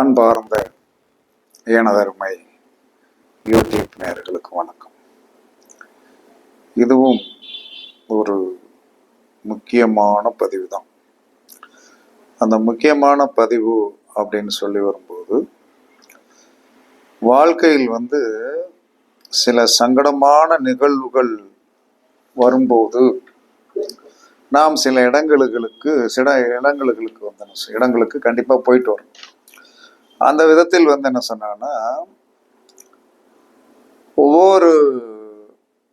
அன்பார்ந்த எனதருமை யூடியூப் நேர்களுக்கு வணக்கம். இதுவும் ஒரு முக்கியமான பதிவு தான் அந்த முக்கியமான பதிவு அப்படின்னு சொல்லி வரும்போது வாழ்க்கையில் வந்து சில சங்கடமான நிகழ்வுகள் வரும்போது நாம் சில இடங்களுக்கு சில இடங்களுக்கு வந்து இடங்களுக்கு கண்டிப்பாக போயிட்டு வரோம். அந்த விதத்தில் வந்து என்ன சொன்னாங்கன்னா ஒவ்வொரு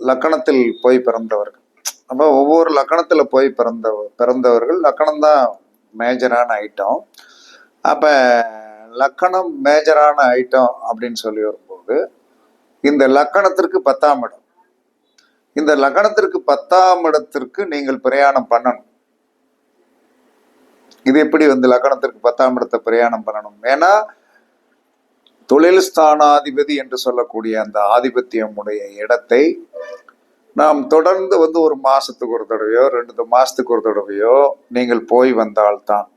லக்கணத்தில் போய் பிறந்தவர்கள் அப்போ ஒவ்வொரு லக்கணத்தில் போய் பிறந்த பிறந்தவர்கள் லக்கணம் தான் மேஜரான ஐட்டம் அப்போ லக்கணம் மேஜரான ஐட்டம் அப்படின்னு சொல்லி வரும்போது இந்த லக்கணத்திற்கு பத்தாம் இடம். இந்த லக்கணத்திற்கு பத்தாம் இடத்திற்கு நீங்கள் பிரயாணம் பண்ணணும். இது எப்படி வந்து லக்கணத்திற்கு பத்தாம் இடத்தை பிரயாணம் பண்ணணும்? ஏன்னா தொழில் ஸ்தானாதிபதி என்று சொல்லக்கூடிய அந்த ஆதிபத்தியம் உடைய இடத்தை நாம் தொடர்ந்து வந்து ஒரு மாசத்துக்கு ஒரு தடவையோ ரெண்டு மாசத்துக்கு ஒரு தடவையோ நீங்கள் போய் வந்தால்தான்.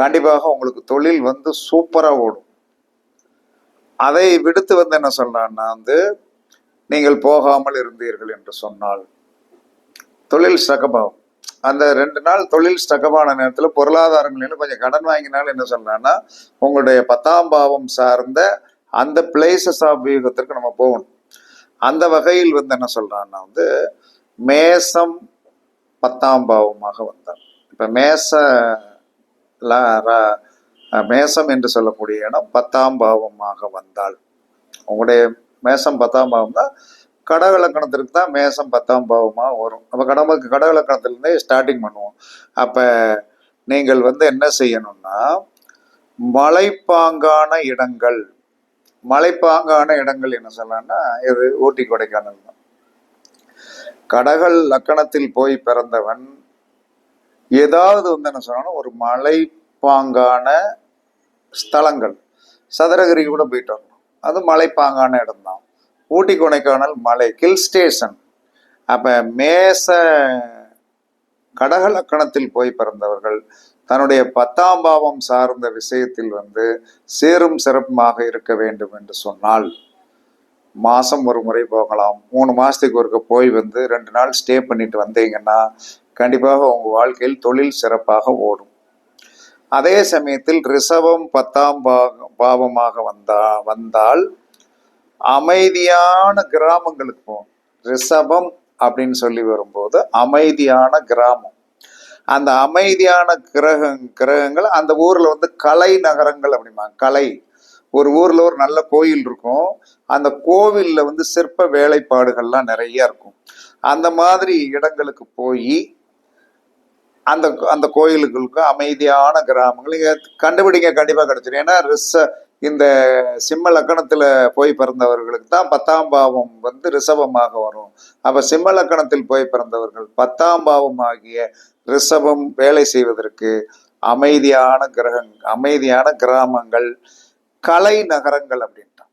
கண்டிப்பாக உங்களுக்கு தொழில் வந்து சூப்பராக ஓடும். அதை விடுத்து வந்து என்ன சொல்லலாம்னா வந்து நீங்கள் போகாமல் இருந்தீர்கள் என்று சொன்னால் தொழில் சகபாவம். அந்த ரெண்டு நாள் தொழில் ஸ்டக்கமான நேரத்தில் பொருளாதாரங்களில் கொஞ்சம் கடன் வாங்கினாலும் என்ன சொல்றேன்னா உங்களுடைய பத்தாம் பாவம் சார்ந்த அந்த பிளேசஸ் ஆஃப் வியூகத்திற்கு நம்ம போகணும். அந்த வகையில் வந்து என்ன சொல்கிறான்னா வந்து மேசம் பத்தாம் பாவமாக வந்தார். இப்போ மேச மேசம் என்று சொல்லக்கூடிய இடம் பத்தாம் பாவமாக வந்தால். உங்களுடைய மேசம் பத்தாம் பாவம் தான் கடகலக்கணத்திற்கு தான் மேசம் பத்தாம் பாவமாக வரும். அப்போ கடவுளுக்கு கடகலக்கணத்துலேருந்தே ஸ்டார்டிங் பண்ணுவோம். அப்போ நீங்கள் வந்து என்ன செய்யணும்னா மலைப்பாங்கான இடங்கள் மலைப்பாங்கான இடங்கள் என்ன சொல்லலாம்னா இது ஊட்டி கொடைக்கானல் தான். கடகல் லக்கணத்தில் போய் பிறந்தவன் ஏதாவது வந்து என்ன சொல்லணும் ஒரு மலைப்பாங்கான ஸ்தலங்கள். சதுரகிரி கூட போயிட்டு வரணும் அது மலைப்பாங்கான இடம்தான். ஊட்டி கொடைக்கானல் மலை ஹில் ஸ்டேஷன் அப்போ மேச கடகலக்கணத்தில் போய் பிறந்தவர்கள் தன்னுடைய பத்தாம் பாவம் சார்ந்த விஷயத்தில் வந்து சேரும் சிறப்புமாக இருக்க வேண்டும் என்று சொன்னால் மாதம் ஒரு முறை போகலாம். மூணு மாதத்துக்கு ஒருக்க போய் வந்து ரெண்டு நாள் ஸ்டே பண்ணிட்டு வந்தீங்கன்னா கண்டிப்பாக உங்கள் வாழ்க்கையில் தொழில் சிறப்பாக ஓடும். அதே சமயத்தில் ரிஷபம் பத்தாம் பாவமாக வந்தா வந்தால் அமைதியான கிராமங்களுக்கு போகும் ரிஷபம் அப்படின்னு சொல்லி வரும்போது அமைதியான கிராமம். அந்த அமைதியான கிரக கிரகங்கள் அந்த ஊர்ல வந்து கலை நகரங்கள் அப்படிம்பாங்க. கலை. ஒரு ஊர்ல ஒரு நல்ல கோயில் இருக்கும். அந்த கோவில்ல வந்து சிற்ப வேலைப்பாடுகள்லாம் நிறைய இருக்கும். அந்த மாதிரி இடங்களுக்கு போய் அந்த அந்த கோயிலுகளுக்கு அமைதியான கிராமங்கள். கண்டுபிடிக்க கண்டுபிடிங்க கண்டிப்பா கிடைச்சிடும் ஏன்னா ரிஷ இந்த சிம்ம லக்கணத்தில் போய் பிறந்தவர்களுக்கு தான் பத்தாம் பாவம் வந்து ரிஷபமாக வரும். அப்போ சிம்ம லக்கணத்தில் போய் பிறந்தவர்கள் பத்தாம் பாவம் ஆகிய ரிஷபம் வேலை செய்வதற்கு அமைதியான கிரகங் அமைதியான கிராமங்கள் கலை நகரங்கள் அப்படின்ட்டான்.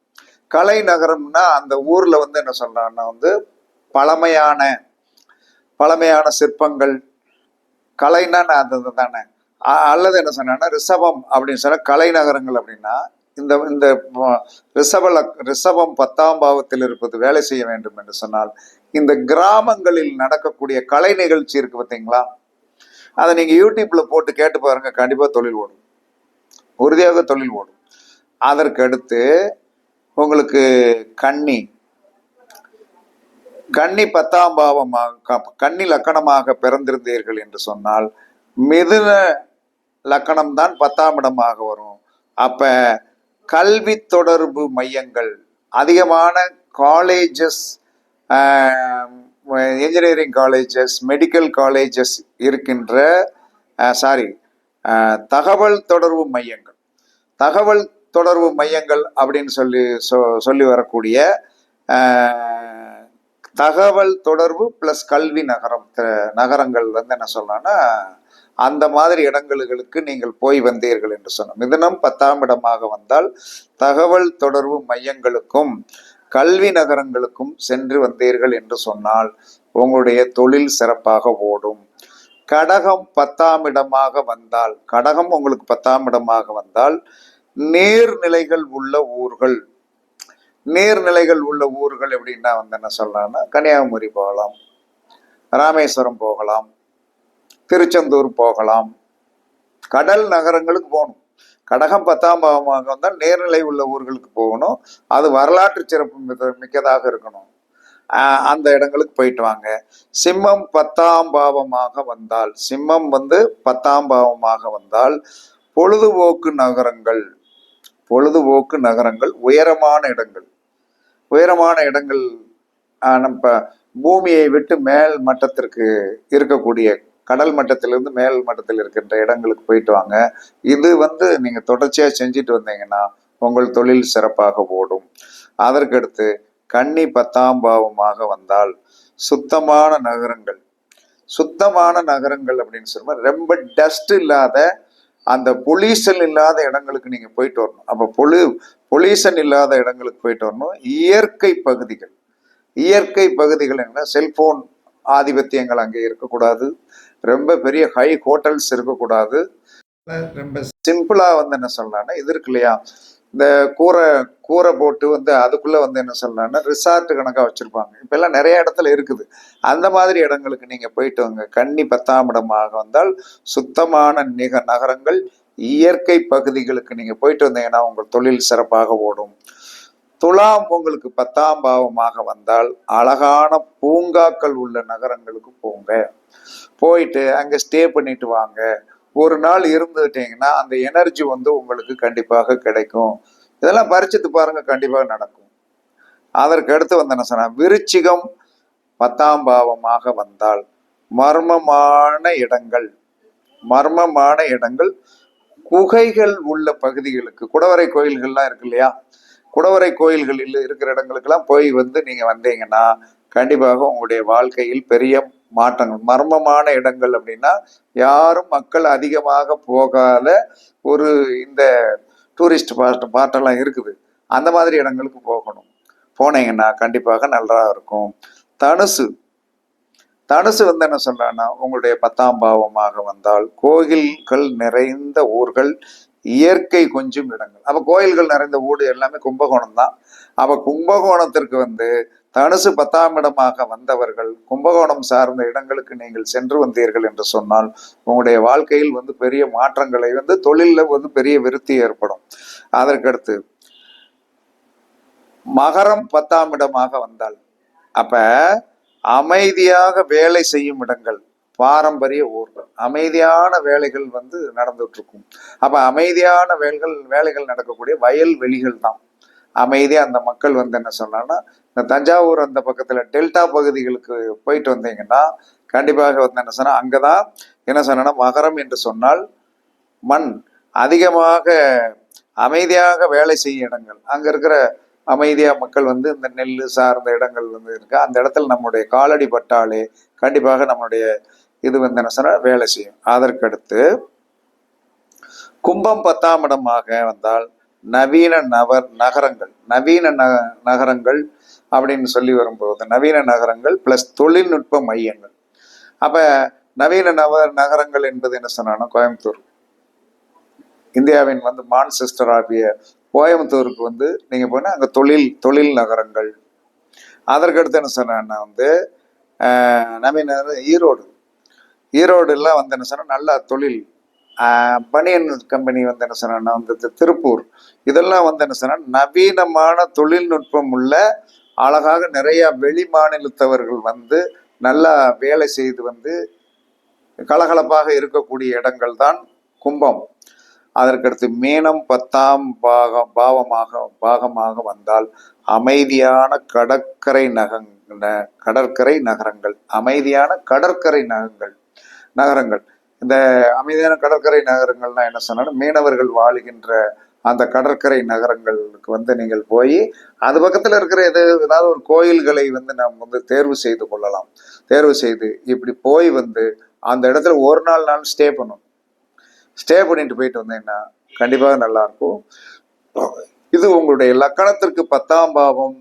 கலை நகரம்னா அந்த ஊரில் வந்து என்ன சொல்கிறான்னா வந்து பழமையான பழமையான சிற்பங்கள். கலைன்னா நான் அது தானே அல்லது என்ன சொன்னா ரிஷபம் அப்படின்னு சொன்னால் கலை நகரங்கள் அப்படின்னா இந்த இந்த ரிஷபல ரிஷபம் பத்தாம் பாவத்தில் இருப்பது வேலை செய்ய வேண்டும் என்று சொன்னால் இந்த கிராமங்களில் நடக்கக்கூடிய கலை நிகழ்ச்சி இருக்கு பார்த்தீங்களா? அதை நீங்க யூடியூப்ல போட்டு கேட்டு பாருங்க கண்டிப்பா தொழில் ஓடும். உறுதியாக தொழில் ஓடும். அதற்கு அடுத்து உங்களுக்கு கன்னி. கன்னி பத்தாம் பாவமாக கன்னி லக்கணமாக பிறந்திருந்தீர்கள் என்று சொன்னால் மிதுன லக்கணம் தான் பத்தாம் இடமாக வரும். அப்போ கல்வி தொடர்பு மையங்கள் அதிகமான colleges engineering colleges medical colleges இருக்கின்ற சாரி தகவல் தொடர்பு மையங்கள். தகவல் தொடர்பு மையங்கள் அப்படின்னு சொல்லி சொ- சொல்லி வரக்கூடிய தகவல் தொடர்பு பிளஸ் கல்வி நகரம் நகரங்கள் வந்து என்ன சொல்லலாம்னா அந்த மாதிரி இடங்களுக்கு நீங்கள் போய் வந்தீர்கள் என்று சொன்னோம். மிதுனம் பத்தாம் இடமாக வந்தால் தகவல் தொடர்பு மையங்களுக்கும் கல்வி நகரங்களுக்கும் சென்று வந்தீர்கள் என்று சொன்னால் உங்களுடைய தொழில் சிறப்பாக ஓடும். கடகம் பத்தாம் இடமாக வந்தால் கடகம் உங்களுக்கு பத்தாம் இடமாக வந்தால் நீர்நிலைகள் உள்ள ஊர்கள். நீர்நிலைகள் உள்ள ஊர்கள் எப்படின்னா வந்து என்ன சொல்லலாம்னா கன்னியாகுமரி போகலாம் ராமேஸ்வரம் போகலாம் திருச்செந்தூர் போகலாம். கடல் நகரங்களுக்கு போகணும். கடகம் பத்தாம் பாவமாக வந்தால் நேர்நிலை உள்ள ஊர்களுக்கு போகணும். அது வரலாற்று சிறப்பு மிக்கதாக இருக்கணும். அந்த இடங்களுக்கு போயிட்டு வாங்க. சிம்மம் பத்தாம் பாவமாக வந்தால் சிம்மம் வந்து பத்தாம் பாவமாக வந்தால் பொழுதுபோக்கு நகரங்கள் பொழுதுபோக்கு நகரங்கள் உயரமான இடங்கள். உயரமான இடங்கள் நம்ம பூமியை விட்டு மேல் மட்டத்திற்கு இருக்கக்கூடிய கடல் மட்டத்திலிருந்து மேல் மட்டத்தில் இருக்கின்ற இடங்களுக்கு போயிட்டு வாங்க. இது வந்து நீங்க தொடர்ச்சியா செஞ்சுட்டு வந்தீங்கன்னா உங்கள் தொழில் சிறப்பாக ஓடும். அதற்கடுத்து கன்னி பத்தாம் பாவமாக வந்தால் சுத்தமான நகரங்கள். சுத்தமான நகரங்கள் அப்படின்னு சொல்லும்போது ரொம்ப டஸ்ட் இல்லாத அந்த பொல்யூஷன் இல்லாத இடங்களுக்கு நீங்க போயிட்டு வரணும். அப்ப பொலு பொல்யூஷன் இல்லாத இடங்களுக்கு போயிட்டு வரணும். இயற்கை பகுதிகள். இயற்கை பகுதிகள் என்ன செல்போன் ஆதிபத்தியங்கள் அங்கே இருக்கக்கூடாது. ரொம்ப பெரிய ஹை ஹோட்டல்ஸ் இருக்கக்கூடாது. ரொம்ப சிம்பிளாக வந்து என்ன சொல்லலாம்னா இது இருக்கு இல்லையா? இந்த கூரை கூரை போட்டு வந்து அதுக்குள்ளே வந்து என்ன சொல்லலாம்னா ரிசார்ட் கணக்காக வச்சுருப்பாங்க. இப்போல்லாம் நிறைய இடத்துல இருக்குது. அந்த மாதிரி இடங்களுக்கு நீங்கள் போயிட்டு வாங்க. கன்னி பத்தாம் இடமாக வந்தால் சுத்தமான நிக நகரங்கள் இயற்கை பகுதிகளுக்கு நீங்கள் போயிட்டு வந்தீங்கன்னா உங்கள் தொழில் சிறப்பாக ஓடும். துலாம் உங்களுக்கு பத்தாம் பாவமாக வந்தால் அழகான பூங்காக்கள் உள்ள நகரங்களுக்கு போங்க. போயிட்டு அங்க ஸ்டே பண்ணிட்டு வாங்க. ஒரு நாள் இருந்துட்டீங்கன்னா அந்த எனர்ஜி வந்து உங்களுக்கு கண்டிப்பாக கிடைக்கும். இதெல்லாம் பரிச்சித்து பாருங்க கண்டிப்பாக நடக்கும். அதற்கு அடுத்து வந்து என்ன சொன்னா விருச்சிகம் பத்தாம் பாவமாக வந்தால் மர்மமான இடங்கள் மர்மமான இடங்கள் குகைகள் உள்ள பகுதிகளுக்கு குடவரை கோயில்கள்லாம் இருக்கு இல்லையா? குடவரை கோயில்களில் இருக்கிற இடங்களுக்கெல்லாம் போய் வந்து நீங்கள் வந்தீங்கன்னா கண்டிப்பாக உங்களுடைய வாழ்க்கையில் பெரிய மாற்றங்கள் மர்மமான இடங்கள் அப்படின்னா யாரும் மக்கள் அதிகமாக போகாத ஒரு இந்த டூரிஸ்ட் பார்ட் பார்ட்டெல்லாம் இருக்குது. அந்த மாதிரி இடங்களுக்கு போகணும். போனீங்கன்னா கண்டிப்பாக நல்லா இருக்கும். தனுசு. தனுசு வந்து என்ன சொல்லலாம்னா உங்களுடைய பத்தாம் பாவமாக வந்தால் கோயில்கள் நிறைந்த ஊர்கள் இயற்கை கொஞ்சம் இடங்கள். அப்ப கோயில்கள் நிறைந்த ஊடு எல்லாமே கும்பகோணம் தான் அப்ப கும்பகோணத்திற்கு வந்து தனுசு பத்தாம் இடமாக வந்தவர்கள் கும்பகோணம் சார்ந்த இடங்களுக்கு நீங்கள் சென்று வந்தீர்கள் என்று சொன்னால் உங்களுடைய வாழ்க்கையில் வந்து பெரிய மாற்றங்களை வந்து தொழிலில் வந்து பெரிய விருத்தி ஏற்படும். அதற்கடுத்து மகரம் பத்தாம் இடமாக வந்தால் அப்ப அமைதியாக வேலை செய்யும் இடங்கள் பாரம்பரிய ஊர்கள். அமைதியான வேலைகள் வந்து நடந்துட்டு இருக்கும் அப்ப அமைதியான வேலைகள் வேலைகள் நடக்கக்கூடிய வயல் வெளிகள் தான். அமைதியா அந்த மக்கள் வந்து என்ன சொன்னாங்கன்னா இந்த தஞ்சாவூர் அந்த பக்கத்துல டெல்டா பகுதிகளுக்கு போயிட்டு வந்தீங்கன்னா கண்டிப்பாக வந்து என்ன சொன்னா அங்கதான் என்ன சொன்னா மகரம் என்று சொன்னால் மண். அதிகமாக அமைதியாக வேலை செய்யும் இடங்கள். அங்க இருக்கிற அமைதியா மக்கள் வந்து இந்த நெல் சார்ந்த இடங்கள் வந்து இருக்கு. அந்த இடத்துல நம்முடைய காலடி பட்டாலே கண்டிப்பாக நம்மளுடைய இது வந்து என்ன சொன்னால் வேலை செய்யும். அதற்கடுத்து கும்பம் பத்தாம் இடமாக வந்தால் நவீன நவர் நகரங்கள் நவீன ந நகரங்கள் அப்படின்னு சொல்லி வரும்போது நவீன நகரங்கள் பிளஸ் தொழில்நுட்ப மையங்கள். அப்போ நவீன நவ நகரங்கள் என்பது என்ன சொன்னா கோயம்புத்தூர். இந்தியாவின் வந்து மான்செஸ்டர் ஆகிய கோயம்புத்தூருக்கு வந்து நீங்கள் போனால் அங்கே தொழில் தொழில் நகரங்கள். அதற்கடுத்து என்ன சொன்னா வந்து ஆஹ், நவீன ஈரோடு. ஈரோடுலாம் வந்து என்ன சொன்னால் நல்ல தொழில். பனியன் கம்பெனி வந்து என்ன சொன்னா வந்து திருப்பூர். இதெல்லாம் வந்து என்ன சொன்னால் நவீனமான தொழில்நுட்பம் உள்ள அழகாக நிறையா வெளி மாநிலத்தவர்கள் வந்து நல்லா வேலை செய்து வந்து கலகலப்பாக இருக்கக்கூடிய இடங்கள் தான் கும்பம். அதற்கடுத்து மீனம் பத்தாம் பாகம் பாவமாக பாகமாக வந்தால் அமைதியான கடற்கரை நகங் ந- கடற்கரை நகரங்கள். அமைதியான கடற்கரை நகங்கள். நகரங்கள். இந்த அமைதியான கடற்கரை நகரங்கள்னா என்ன சொன்னாலும் மீனவர்கள் வாழுகின்ற அந்த கடற்கரை நகரங்களுக்கு வந்து நீங்கள் போய் அது பக்கத்தில் இருக்கிற எது ஏதாவது ஒரு கோயில்களை வந்து நாம் வந்து தேர்வு செய்து கொள்ளலாம். தேர்வு செய்து இப்படி போய் வந்து அந்த இடத்துல ஒரு நாள் நாள் ஸ்டே பண்ணணும் ஸ்டே பண்ணிட்டு போயிட்டு வந்தீங்கன்னா கண்டிப்பாக நல்லா இருக்கும் இது உங்களுடைய லக்கணத்திற்கு பத்தாம் பாவம்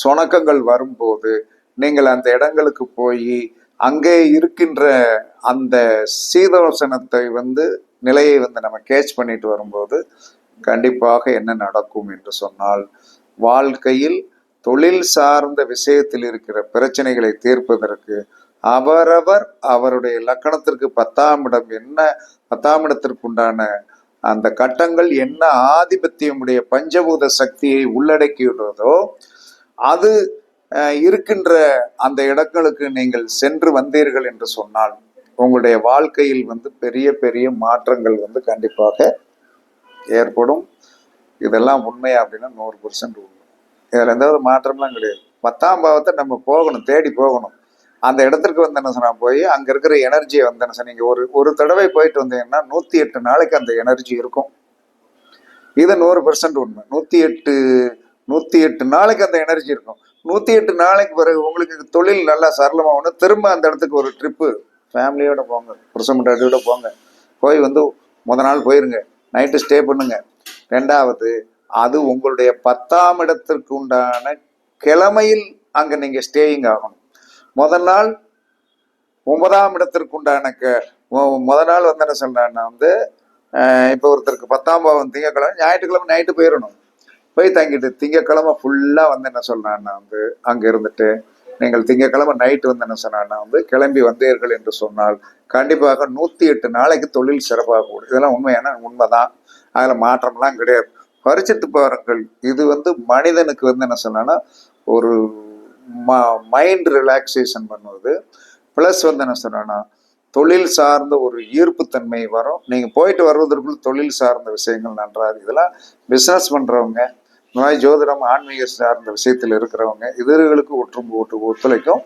சொணக்கங்கள் வரும்போது நீங்கள் அந்த இடங்களுக்கு போய் அங்கே இருக்கின்ற அந்த சீதோசனத்தை வந்து நிலையை வந்து நம்ம கேட்ச் பண்ணிட்டு வரும்போது கண்டிப்பாக என்ன நடக்கும் என்று சொன்னால் வாழ்க்கையில் தொழில் சார்ந்த விஷயத்தில் இருக்கிற பிரச்சனைகளை தீர்ப்பதற்கு அவரவர் அவருடைய லக்கணத்திற்கு பத்தாம் இடம் என்ன பத்தாம் இடத்திற்கு உண்டான அந்த கட்டங்கள் என்ன ஆதிபத்தியமுடைய பஞ்சபூத சக்தியை உள்ளடக்கியுள்ளதோ அது இருக்கின்ற அந்த இடங்களுக்கு நீங்கள் சென்று வந்தீர்கள் என்று சொன்னால் உங்களுடைய வாழ்க்கையில் வந்து பெரிய பெரிய மாற்றங்கள் வந்து கண்டிப்பாக ஏற்படும். இதெல்லாம் உண்மை அப்படின்னா நூறு பர்சன்ட் உண்மை. இதில் எந்த ஒரு மாற்றம்லாம் கிடையாது. பத்தாம் பாவத்தை நம்ம போகணும் தேடி போகணும். அந்த இடத்திற்கு வந்து என்ன சொன்னா போய் அங்கே இருக்கிற எனர்ஜியை வந்து என்ன நீங்கள் ஒரு ஒரு தடவை போயிட்டு வந்தீங்கன்னா நூற்றி எட்டு நாளைக்கு அந்த எனர்ஜி இருக்கும். இது நூறு பர்சன்ட் உண்மை. நூற்றி எட்டு நூத்தி எட்டு நாளைக்கு அந்த எனர்ஜி இருக்கும். நூத்தி எட்டு நாளைக்கு பிறகு உங்களுக்கு தொழில் நல்லா சரளமாகணும். ஒன்று திரும்ப அந்த இடத்துக்கு ஒரு ட்ரிப்பு ஃபேமிலியோட போங்க புருஷமட்டாட்டியோட போங்க. போய் வந்து முத நாள் போயிருங்க. நைட்டு ஸ்டே பண்ணுங்க. ரெண்டாவது அது உங்களுடைய பத்தாம் இடத்திற்கு உண்டான கிழமையில் அங்கே நீங்கள் ஸ்டேயிங் ஆகணும். முதல் நாள் ஒன்பதாம் இடத்திற்கு உண்டான க- முத நாள் வந்து என்ன சொல்றேன்னா வந்து இப்போ ஒருத்தருக்கு பத்தாம் பாவம் திங்கக்கிழமை ஞாயிற்றுக்கிழமை நைட்டு போயிடணும் போய் தங்கிட்டு திங்கக்கிழமை ஃபுல்லா வந்து என்ன சொல்றான்னா வந்து அங்க இருந்துட்டு நீங்கள் திங்கக்கிழமை நைட்டு வந்து என்ன சொன்னான்னா வந்து கிளம்பி வந்தீர்கள் என்று சொன்னால் கண்டிப்பாக நூத்தி எட்டு நாளைக்கு தொழில் சிறப்பாக கூடும் இதெல்லாம் உண்மையான உண்மைதான். அதுல மாற்றம்லாம் கிடையாது. பரிச்சித்து பாருங்கள். இது வந்து மனிதனுக்கு வந்து என்ன சொன்னா ஒரு ம மைண்ட் ரிலாக்ஸேஷன் பண்ணுவது. ப்ளஸ் வந்து என்ன சொன்னா தொழில் சார்ந்த ஒரு ஈர்ப்புத்தன்மை வரும். நீங்கள் போயிட்டு வருவதற்குள் தொழில் சார்ந்த விஷயங்கள் நன்றாக இதெல்லாம் பிஸ்னஸ் பண்ணுறவங்க இந்த மாதிரி ஜோதிடம் ஆன்மீக சார்ந்த விஷயத்தில் இருக்கிறவங்க இதர்களுக்கு ஒற்றும் ஒட்டு ஒத்துழைக்கும்.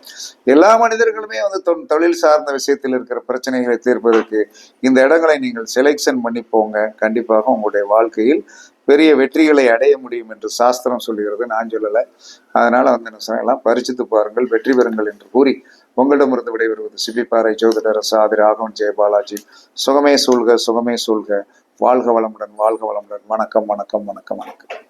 எல்லா மனிதர்களுமே வந்து தொழில் சார்ந்த விஷயத்தில் இருக்கிற பிரச்சனைகளை தீர்ப்பதற்கு இந்த இடங்களை நீங்கள் செலெக்ஷன் பண்ணி போங்க. கண்டிப்பாக உங்களுடைய வாழ்க்கையில் பெரிய வெற்றிகளை அடைய முடியும் என்று சாஸ்திரம் சொல்லுகிறது நான் சொல்லலை. அதனால வந்து என்ன எல்லாம் பரிசித்து பாருங்கள் வெற்றி பெறுங்கள் என்று கூறி உங்களிடமிருந்து விடைபெறுவது சிபிப்பாறை ஜோதிடர் சாதி ராகவன் ஜெயபாலாஜி சுகமே சூழ்க சுகமே சூழ்க. வாழ்க வளமுடன் வாழ்க வளமுடன். வணக்கம் வணக்கம் வணக்கம் வணக்கம்.